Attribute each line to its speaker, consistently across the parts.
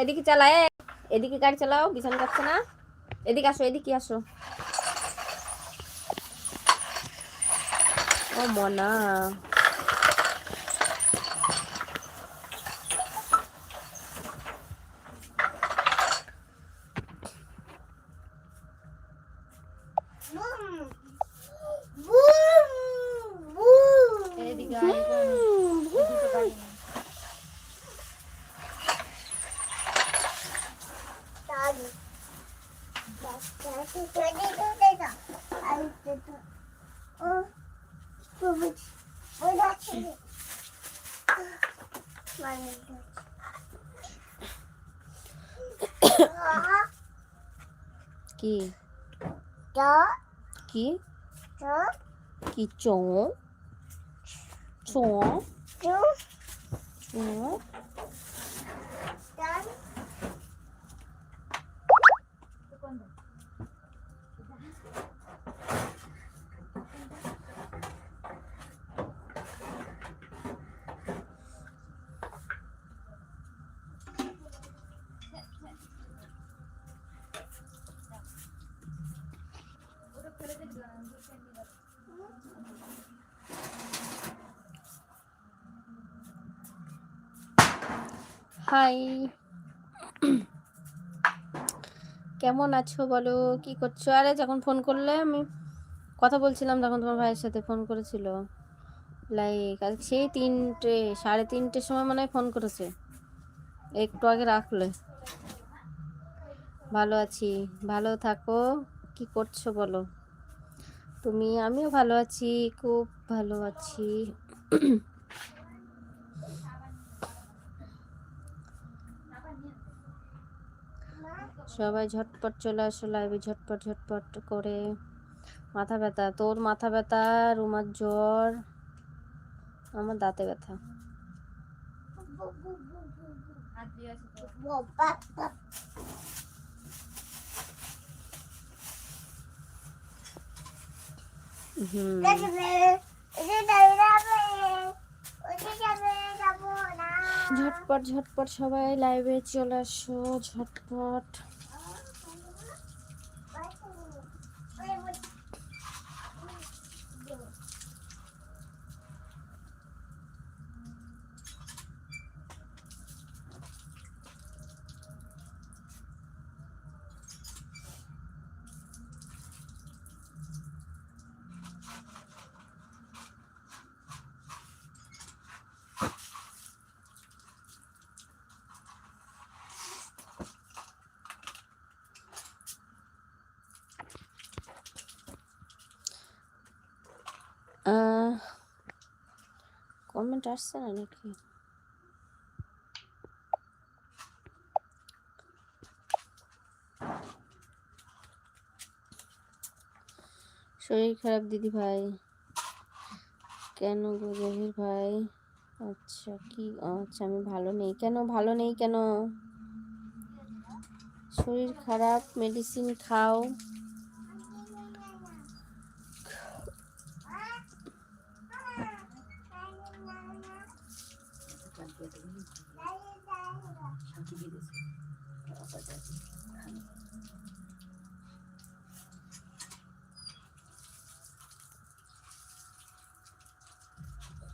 Speaker 1: এদিকে চালায় এদিকে গাড়ি চালাও বিছানা যাচ্ছে না। এদিকে আসো এদিকে আসো। ও মনা
Speaker 2: এদিকে আয়, এদিকে বাড়ি নে।
Speaker 1: কি কি কি চো চো চো হাই। কেমন আছো বলো? কি করছ? আরে, যখন ফোন করলে আমি কথা বলছিলাম তখন তোমার ভাইয়ের সাথে ফোন করেছিল। লাইক আর সেই তিনটে, সাড়ে তিনটের সময় মনে হয় ফোন করেছে। একটু আগে রাখলে। ভালো আছি। ভালো থাকো। কি করছ বলো? তুমি, আমিও ভালো আছি। খুব ভালো আছি। সবাই ঝটপট চলে আসো লাইভে ঝটপট ঝটপট করে। মাথা ব্যথা, তোর মাথা ব্যথা, রুমার জ্বর, আমার দাঁতে ব্যথা। ঝটপট ঝটপট সবাই লাইভে চলে আসো, ঝটপট। কমেন্ট আসছে না নাকি? শরীর খারাপ দিদি ভাই। কেন গো জহির ভাই? আচ্ছা কি আচ্ছা আমি ভালো নেই। কেন, ভালো নেই কেন? শরীর খারাপ মেডিসিন খাও
Speaker 2: তাই বসতে থাকো, চলো। আমার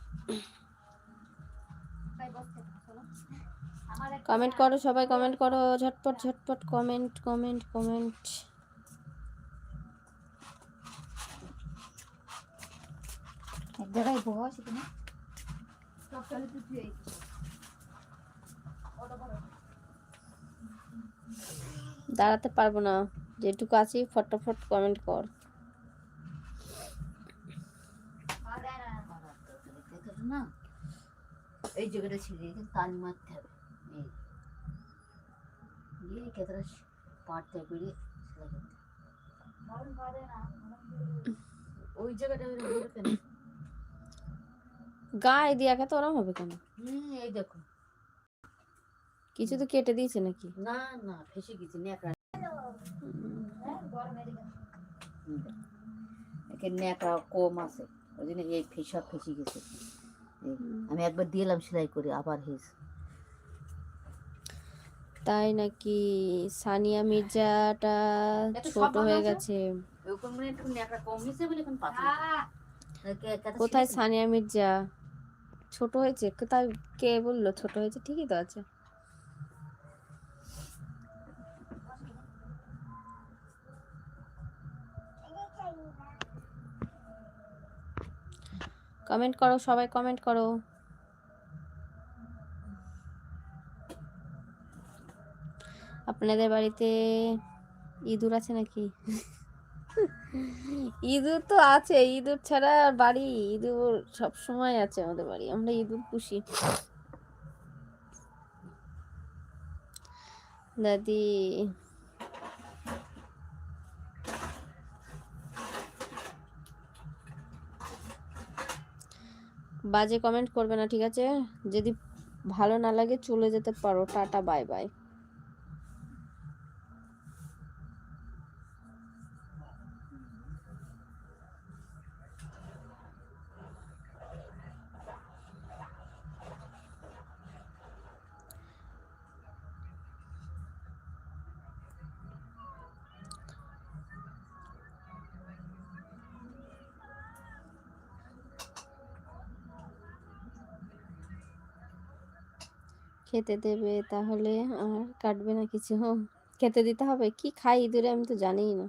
Speaker 2: একটা
Speaker 1: কমেন্ট করো সবাই কমেন্ট করো ঝটপট ঝটপট কমেন্ট কমেন্ট কমেন্ট।
Speaker 2: এক জায়গায় বস এখানে
Speaker 1: দাঁড়াতে পারব না। যেটুকু আছি ফটাফট কমেন্ট কর
Speaker 3: না এই জায়গাটা ছিঁড়ে এখানে তালি মারতে হবে। এই। দিয়ে কেতটা পাটতে পেরে সেলাই করতে। ওই জায়গাটা ওই কেন
Speaker 1: গায়ে দিয়ে তো ওরম হবে কেন?
Speaker 3: হুম এই দেখো।
Speaker 1: কিছু তো কেটে দিয়েছে নাকি?
Speaker 3: না না ফেসে গেছি ন্যাকড়া। একে ন্যাকড়া কম আছে ওই জন্য এই ফেসা ফেসে গেছে। আমি একবার দিলাম সেলাই করে আবার হেস
Speaker 1: তাই নাকি সানিয়া মির্জাটা ছোট হয়ে গেছে?
Speaker 3: মানে হয়েছে
Speaker 1: কোথায় সানিয়া মির্জা? ছোট হয়েছে? কোথায় কে বলল? ছোট হয়েছে? ঠিকই তো আছে। কমেন্ট করো, সবাই কমেন্ট করো। আপনাদের বাড়িতে ইঁদুর আছে নাকি? ইঁদুর তো আছে, ইঁদুর ছাড়া আর বাড়ি, ইঁদুর সব সময় আছে আমাদের বাড়ি, আমরা ইঁদুর পুষি। দাদি বাজে কমেন্ট করবে না, ঠিক আছে? যদি ভালো না লাগে চলে যেতে পারো। টাটা বাই বাই খেতে দেবে তাহলে আর কাটবে না কিছু। খেতে দিতে হবে? কি খাই? ইঁদুরে আমি তো জানিই না।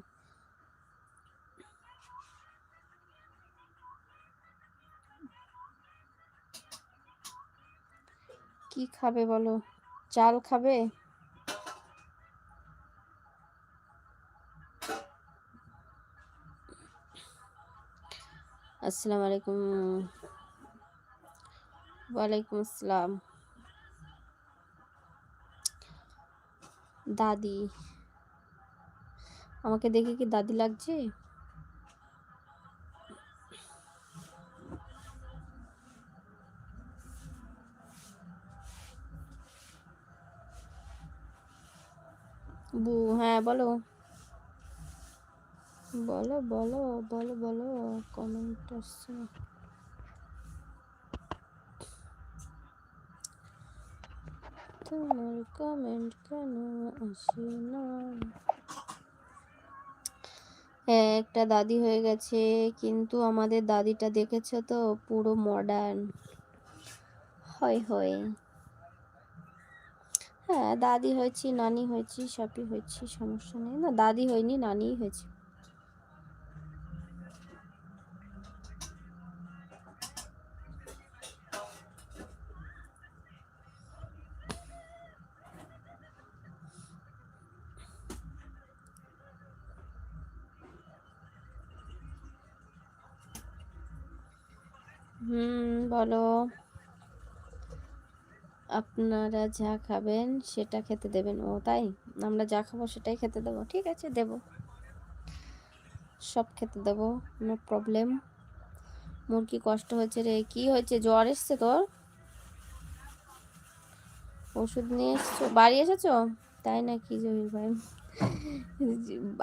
Speaker 1: কি খাবে বলো? চাল খাবে? আসসালামু আলাইকুম। ওয়ালাইকুম আসসালাম। দাদি। আমাকে দেখে কি দাদি লাগছে? বু হ্যাঁ বলো। বলো বলো বলো বলো কমেন্ট আসছে। তোমার কমেন্ট কেন আসে না একটা দাদি হয়ে গেছে, কিন্তু আমাদের দাদিটা দেখেছ তো? পুরো মডার্ন হয় হয়। হ্যাঁ দাদি হয়েছি, নানি হয়েছি, সবই হয়েছি, সমস্যা নেই। না, দাদি হয়নি, নানিই হয়েছে। বলো। আপনারা যা খাবেন সেটা খেতে দেবেন। ও, তাই? আমরা যা খাব সেটাই খেতে দেবো। ঠিক আছে, দেব। সব খেতে দেবো নো প্রবলেম মোর কি কষ্ট হয়েছে রে? কি হয়েছে? জ্বর এসছে তোর? ওষুধ নিয়ে এসছো? বাড়ি এসেছ? তাই নাকি জহির ভাই?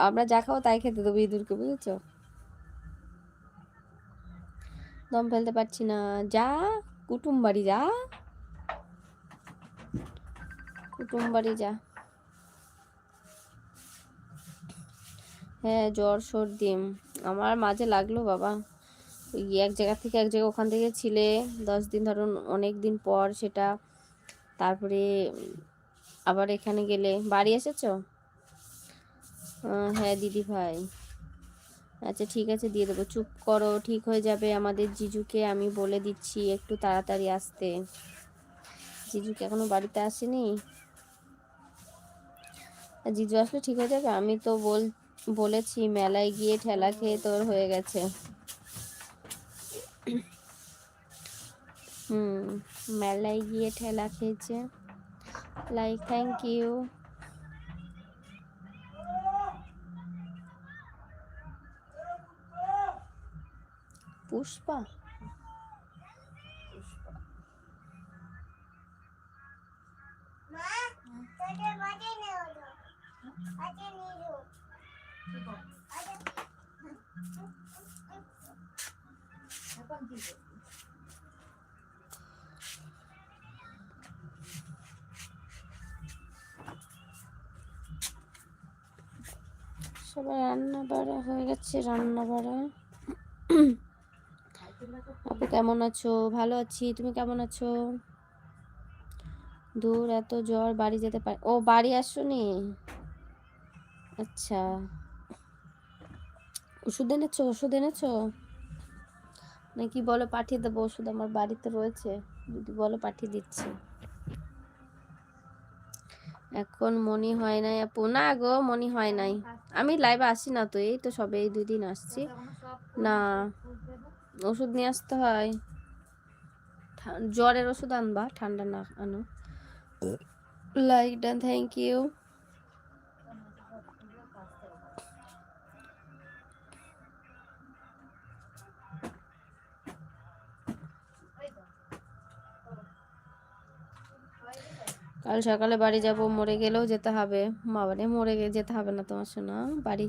Speaker 1: আমরা যা খাব তাই খেতে দেবো ইঁদুরকে, বুঝেছ? দম ফেলতে পারছি না। যা, কুটুম বাড়ি যা। কুটুম বাড়ি যা। হ্যাঁ জ্বর, সর্দি। আমার মাঝে লাগল বাবা। ওই এক জায়গা থেকে এক জায়গা ওখান থেকে ছিলে। দশ দিন ধরুন, অনেক দিন পর সেটা। তারপরে আবার এখানে গেলে। বাড়ি এসেছ? হ্যাঁ দিদি ভাই আচ্ছা ঠিক আছে, দিয়ে দেবো। চুপ করো, ঠিক হয়ে যাবে। আমাদের জিজুকে আমি বলে দিচ্ছি, একটু তাড়াতাড়ি আসতে। জিজুকে এখনও বাড়িতে আসেনি? জিজু আসলে ঠিক হয়ে যাবে? আমি তো বল, বলেছি, মেলায় গিয়ে ঠেলা খেয়ে তোর হয়ে গেছে। হুম, মেলায় গিয়ে ঠেলা খেয়েছে। Like thank you Pushpa? সবাই রান্না বাড়া হয়ে গেছে রান্না বাড়া। আপু কেমন আছো? ভালো আছি। তুমি কেমন আছো? দূর এত জ্বর বাড়ি যেতে পারি ও বাড়ি আসোনি? আচ্ছা। ওষুধ এনেছো? ওষুধ এনেছো? নাকি বলো পাঠিয়ে দেবো ওষুধ আমার বাড়িতে রয়েছে। যদি বলো পাঠিয়ে দিচ্ছি। এখন মনি হয় নাই আপু। না গো মনি হয় নাই। আমি লাইভে আসি না তো এই তো সবে এই দুই দিন আসছি। না। ওষুধ নিয়ে আসতে হয়। জ্বরের ওষুধ আনবা, ঠান্ডা না আনো। লাইক ডান থ্যাংক ইউ কাল সকালে বাড়ি যাব, মরে গেলেও যেতে হবে। বাবারে, মরে গেলে যেতে হবে না তোমার শোনা বাড়ি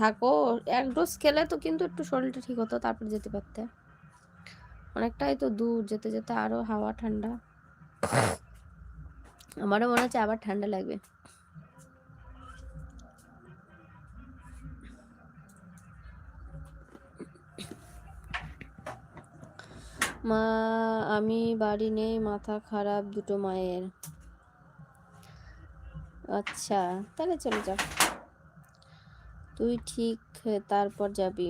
Speaker 1: থাকো। এক ডোজ খেলে তো কিন্তু একটু শরীরটা ঠিক হতো, তারপর যেতে পারতে। অনেকটাই তো দূর, যেতে যেতে আরও হাওয়া ঠান্ডা। আমারও মনে হচ্ছে আবার ঠান্ডা লাগবে। মা, আমি বাড়ি নেই, মাথা খারাপ, দুটো মায়ের। আচ্ছা তাহলে চলে যা তুই ঠিক তারপর যাবি।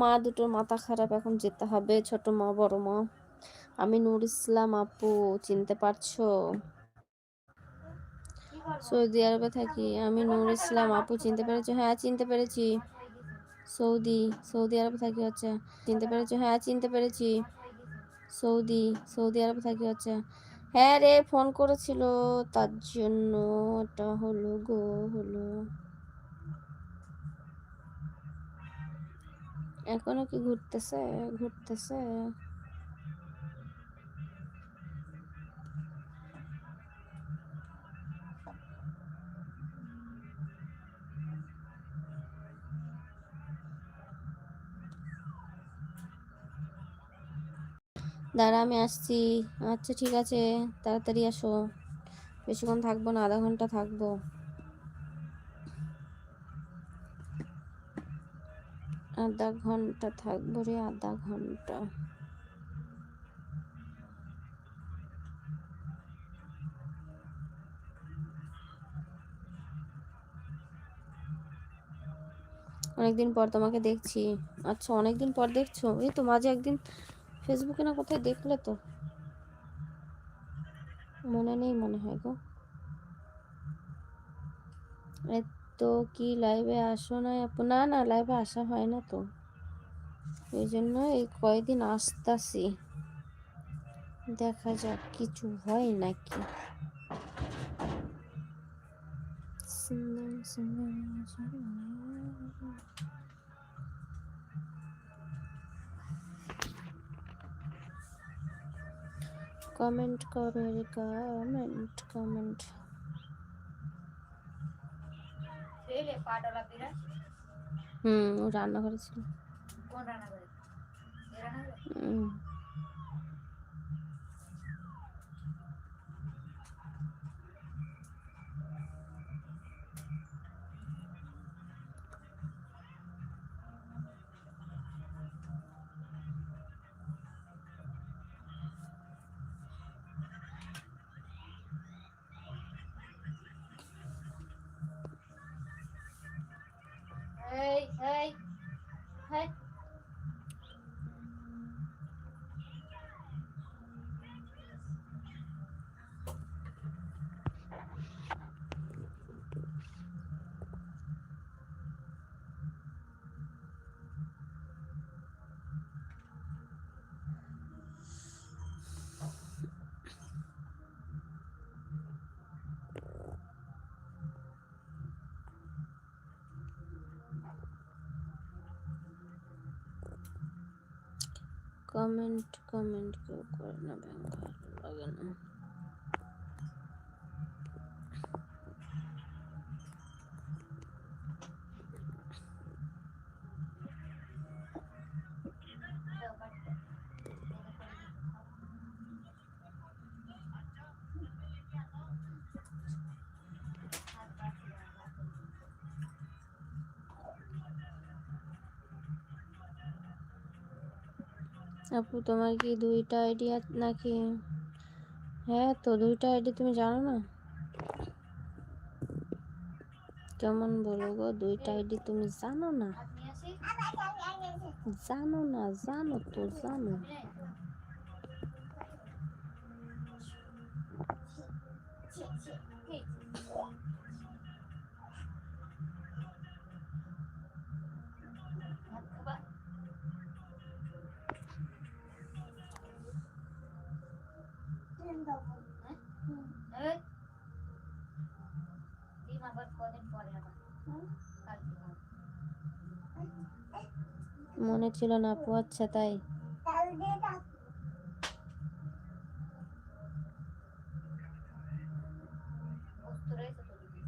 Speaker 1: মা দুটোর মাথা খারাপ, এখন যেতে হবে। ছোট মা, বড় মা। আমি নূর ইসলাম, আপু, চিনতে পারছ? সৌদি আরবে থাকি। আমি নূর ইসলাম, আপু, চিনতে পেরেছ? হ্যাঁ চিনতে পেরেছি। সৌদি সৌদি আরবে থাকি হচ্ছে। চিনতে পেরেছ? হ্যাঁ চিনতে পেরেছি। সৌদি সৌদি আরবে থাকি হচ্ছে। হ্যাঁ রে, ফোন করেছিল। তার জন্য এটা হলো, গো হলো। এখনও কি ঘুরতেছে? ঘুরতেছে? দাঁড়া, আমি আসছি। আচ্ছা ঠিক আছে। তাড়াতাড়ি আসো। বেশিক্ষণ থাকব না, আধা ঘণ্টা থাকব। আধা ঘণ্টা থাকব রে, আধা ঘণ্টা। অনেকদিন পর তোমাকে দেখছি। আচ্ছা অনেকদিন পর দেখছ? এই তো মাঝে একদিন ফেসবুকে না কোথায় দেখলে তো। মনে নেই মনে হয় গো। তো কি লাইভে আসো না আপু, না না লাইভে আসা হয় না তো। এই জন্য এই কয়দিন আসতাছি। দেখা যাক, কিছু হয় নাকি। কমেন্ট করো কমেন্ট কমেন্ট
Speaker 2: ছেলে পাডলা পিরা
Speaker 1: হুম ও রান্না করেছিল।
Speaker 2: কোন রান্না করে এ রান্না করে
Speaker 1: হুম
Speaker 2: এই এই এই
Speaker 1: আপু, তোমার কি দুইটা আইডি নাকি? হ্যাঁ তো দুইটা আইডি তুমি জানো না? কেমন বলো গো, দুইটা আইডি তুমি জানো না?
Speaker 3: হাত নিয়ে আসি
Speaker 1: জানো না, জানো তো, জানো। মনে ছিল না আপু আচ্ছা তাই।
Speaker 3: গোস্ত রয়েছে তো দিদি।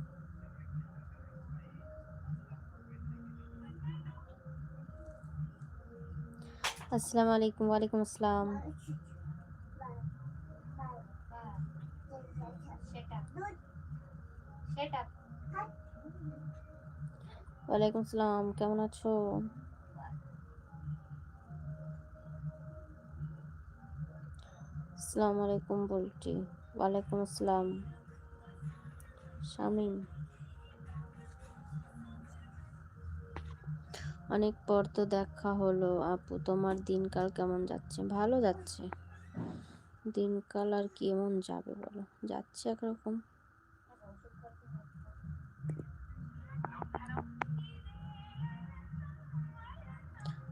Speaker 1: আসসালামু আলাইকুম ওয়ালাইকুম আসসালাম কেমন আছো? আসসালামু আলাইকুম বলছি, ওয়ালাইকুম আসসালাম। শামিম। অনেক পর তো দেখা হলো, আপু তোমার দিনকাল কেমন যাচ্ছে? ভালো যাচ্ছে। দিনকাল আর কেমন যাবে বলো? যাচ্ছে একরকম।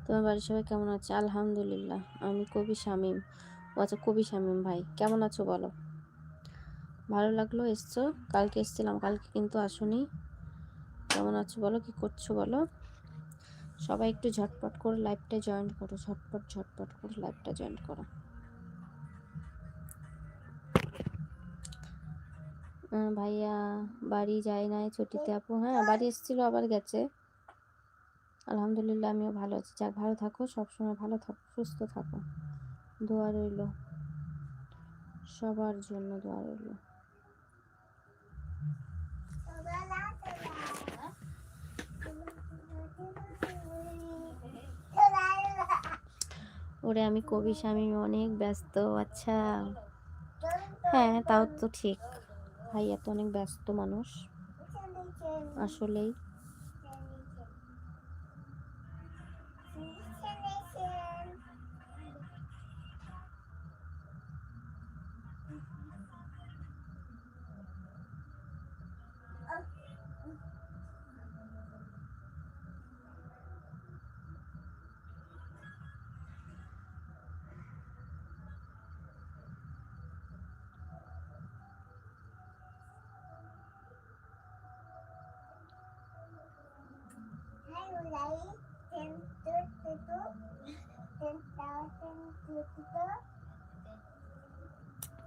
Speaker 1: তোমার বাড়ির সবাই কেমন আছে? আলহামদুলিল্লাহ, আমি কবি শামীম। ও আচ্ছা কবি শামীম ভাই, কেমন আছো বলো? ভালো লাগল এসছো? কালকে এসছিলাম, কালকে কিন্তু আসুনি। কেমন আছো বলো? কি করছ বলো? সবাই একটু ঝটপট করে লাইভটা জয়েন করো, ঝটপট ঝটপট করে লাইভটা জয়েন করো। ভাইয়া বাড়ি যায় নাই, ছুটিতে আপু। হ্যাঁ বাড়ি এসেছিল, আবার গেছে। আলহামদুলিল্লাহ, আমিও ভালো আছি। যাক, ভালো থাকো, সবসময় ভালো থাকো, সুস্থ থাকো। দোয়া রইল। সবার জন্য দোয়া রইল। ওরে, আমি কবি স্বামী, অনেক ব্যস্ত আচ্ছা। হ্যাঁ তাও তো ঠিক। ভাইয়া তো অনেক ব্যস্ত মানুষ। আসলেই।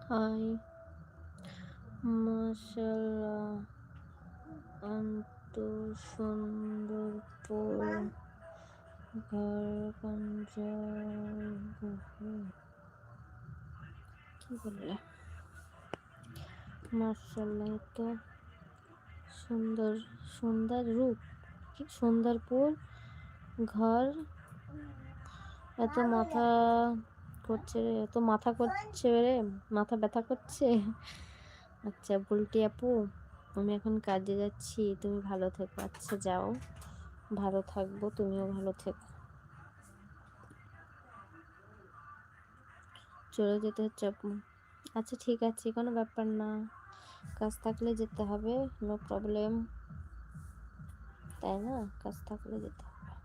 Speaker 1: হাই মাশাল্লাহ অন্ত সুন্দর ঘর কি বললে মাশাল্লাহ তো সুন্দর সুন্দর রূপ সুন্দরপুর ঘর। এত মাথা করছে রে, এত মাথা করছে রে, মাথা ব্যথা করছে। আচ্ছা বুলটি আপু, আমি এখন কাজে যাচ্ছি, তুমি ভালো থেকো। আচ্ছা যাও। ভালো থাকব, তুমিও ভালো থেকো। চলে যেতে হচ্ছে আচ্ছা ঠিক আছে, কোনো ব্যাপার না। কাজ থাকলে যেতে হবে নো প্রবলেম তাই না? কাজ থাকলে যেতে হবে।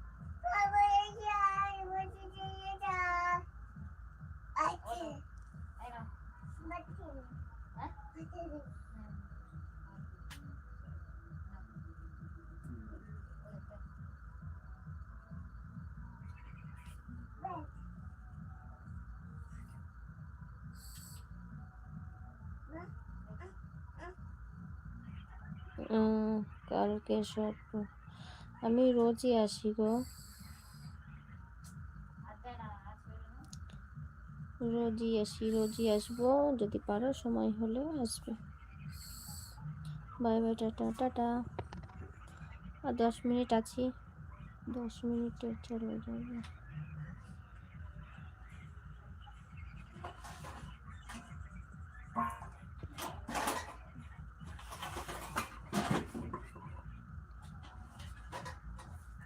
Speaker 1: কালকে সব আমি রোজই আসি গো। রোজই আসি, রোজই আসব। যদি পারো সময় হলে আসবে। Bye bye, tata tata. আর দশ মিনিট আছি। দশ মিনিটে চলে যাবে।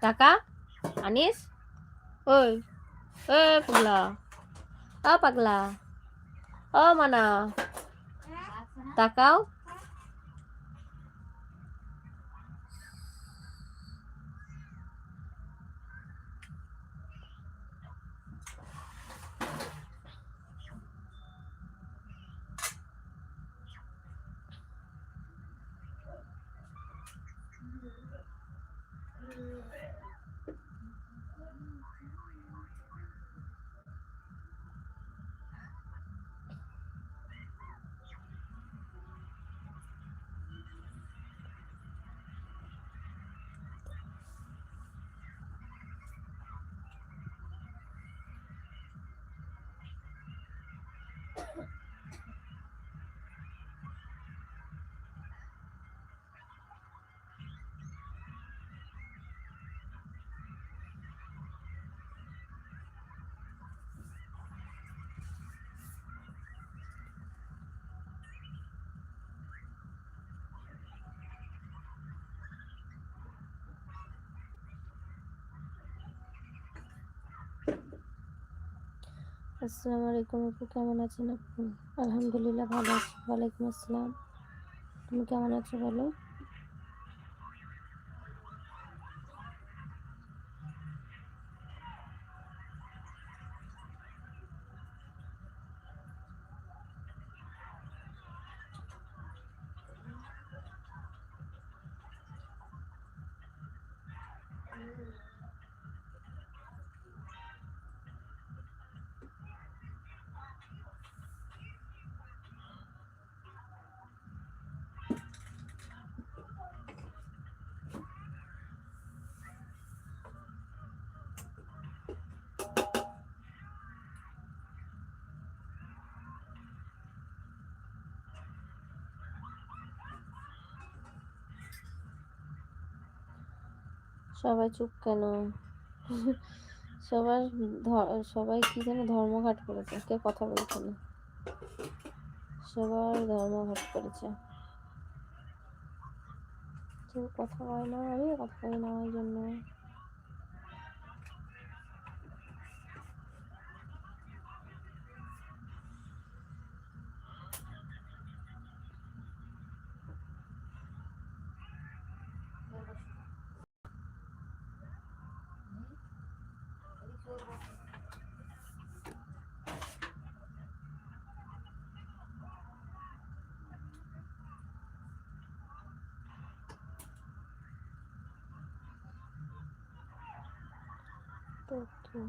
Speaker 1: টাকা আনিস ওই এ পাগলা ও পাগলা ও মানা তাকাও আসসালামু আলাইকুম আপু, কেমন আছেন আপু? আলহামদুলিল্লাহ ভালো আছি। ওয়ালাইকুম আসসালাম। তুমি কেমন আছো বলো? সবাই চুপ কেন? সবার সবাই কি যেন ধর্মঘাট করেছে কেউ কথা বলছে না? সবাই ধর্মঘাট করেছে। কেউ কথা হয় না আমি কথা বলি না ওই জন্য তো কি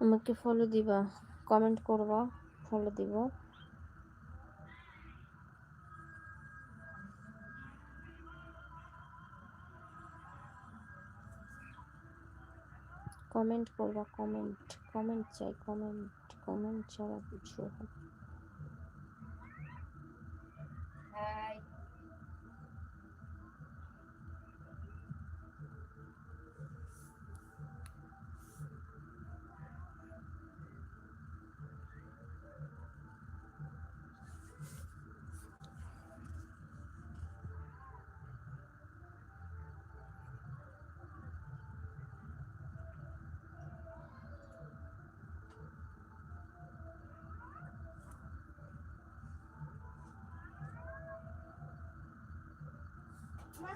Speaker 1: আমাকে ফলো দিবা কমেন্ট করবা ফলো দিব। কমেন্ট করবা কমেন্ট কমেন্ট চাই কমেন্ট কমেন্ট ছাড়া কিছু হবে
Speaker 3: মা